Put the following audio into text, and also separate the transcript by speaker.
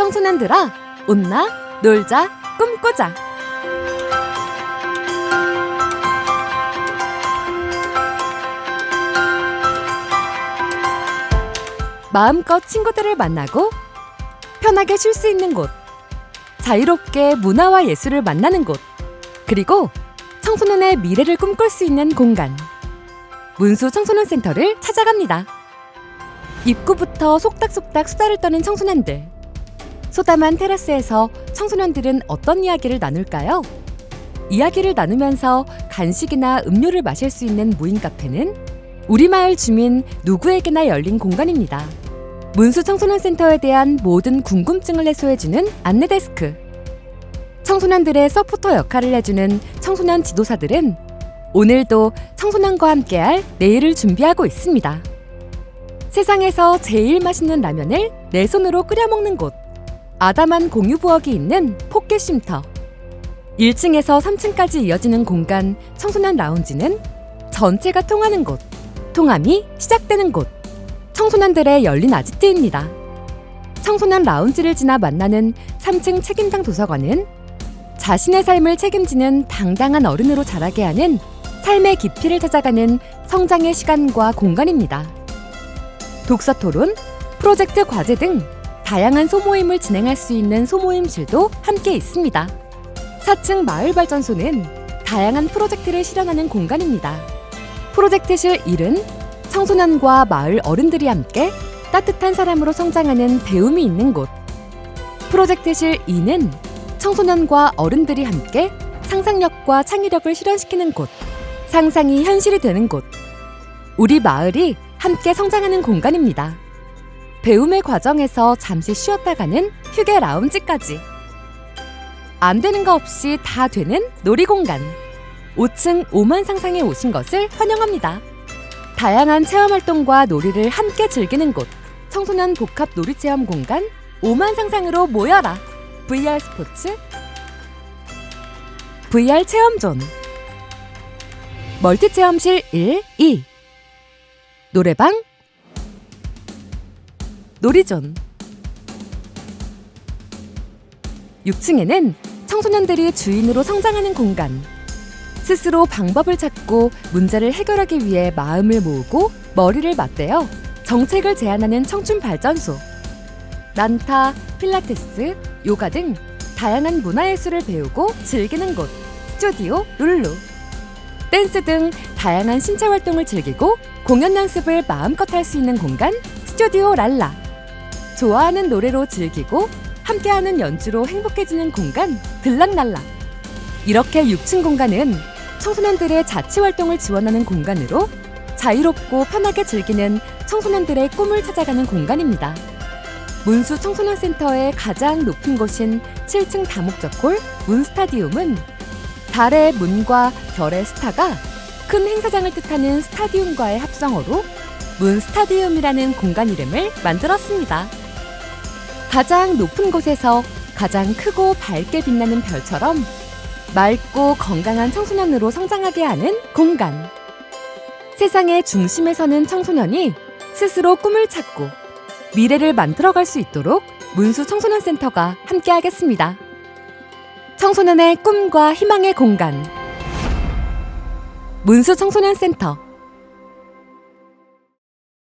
Speaker 1: 청소년들아, 웃나, 놀자, 꿈꾸자. 마음껏 친구들을 만나고 편하게 쉴 수 있는 곳, 자유롭게 문화와 예술을 만나는 곳, 그리고 청소년의 미래를 꿈꿀 수 있는 공간. 문수 청소년 센터를 찾아갑니다. 입구부터 속닥속닥 수다를 떠는 청소년들. 소담한 테라스에서 청소년들은 어떤 이야기를 나눌까요? 이야기를 나누면서 간식이나 음료를 마실 수 있는 무인 카페는 우리 마을 주민 누구에게나 열린 공간입니다. 문수 청소년 센터에 대한 모든 궁금증을 해소해주는 안내 데스크. 청소년들의 서포터 역할을 해주는 청소년 지도사들은 오늘도 청소년과 함께할 내일을 준비하고 있습니다. 세상에서 제일 맛있는 라면을 내 손으로 끓여 먹는 곳. 아담한 공유 부엌이 있는 포켓 쉼터. 1층에서 3층까지 이어지는 공간 청소년 라운지는 전체가 통하는 곳. 통함이 시작되는 곳. 청소년들의 열린 아지트입니다. 청소년 라운지를 지나 만나는 3층 책임당 도서관은 자신의 삶을 책임지는 당당한 어른으로 자라게 하는 삶의 깊이를 찾아가는 성장의 시간과 공간입니다. 독서 토론, 프로젝트 과제 등 다양한 소모임을 진행할 수 있는 소모임실도 함께 있습니다. 4층 마을발전소는 다양한 프로젝트를 실현하는 공간입니다. 프로젝트실 1은 청소년과 마을 어른들이 함께 따뜻한 사람으로 성장하는 배움이 있는 곳. 프로젝트실 2는 청소년과 어른들이 함께 상상력과 창의력을 실현시키는 곳. 상상이 현실이 되는 곳. 우리 마을이 함께 성장하는 공간입니다. 배움의 과정에서 잠시 쉬었다 가는 휴게 라운지까지. 안 되는 거 없이 다 되는 놀이공간. 5층 5만 상상에 오신 것을 환영합니다. 다양한 체험 활동과 놀이를 함께 즐기는 곳. 청소년 복합 놀이 체험 공간 5만 상상으로 모여라. VR 스포츠 VR 체험존 멀티 체험실 1, 2 노래방 놀이존 6층에는 청소년들이 주인으로 성장하는 공간. 스스로 방법을 찾고 문제를 해결하기 위해 마음을 모으고 머리를 맞대어 정책을 제안하는 청춘 발전소. 난타, 필라테스, 요가 등 다양한 문화예술을 배우고 즐기는 곳. 스튜디오 룰루. 댄스 등 다양한 신체 활동을 즐기고 공연 연습을 마음껏 할 수 있는 공간 스튜디오 랄라 좋아하는 노래로 즐기고 함께하는 연주로 행복해지는 공간 들락날라 이렇게 6층 공간은 청소년들의 자치 활동을 지원하는 공간으로 자유롭고 편하게 즐기는 청소년들의 꿈을 찾아가는 공간입니다. 문수 청소년 센터의 가장 높은 곳인 7층 다목적홀 문스타디움은 달의 문과 별의 스타가 큰 행사장을 뜻하는 스타디움과의 합성어로 문스타디움이라는 공간 이름을 만들었습니다. 가장 높은 곳에서 가장 크고 밝게 빛나는 별처럼 맑고 건강한 청소년으로 성장하게 하는 공간. 세상의 중심에 서는 청소년이 스스로 꿈을 찾고 미래를 만들어갈 수 있도록 문수 청소년 센터가 함께하겠습니다. 청소년의 꿈과 희망의 공간. 문수 청소년 센터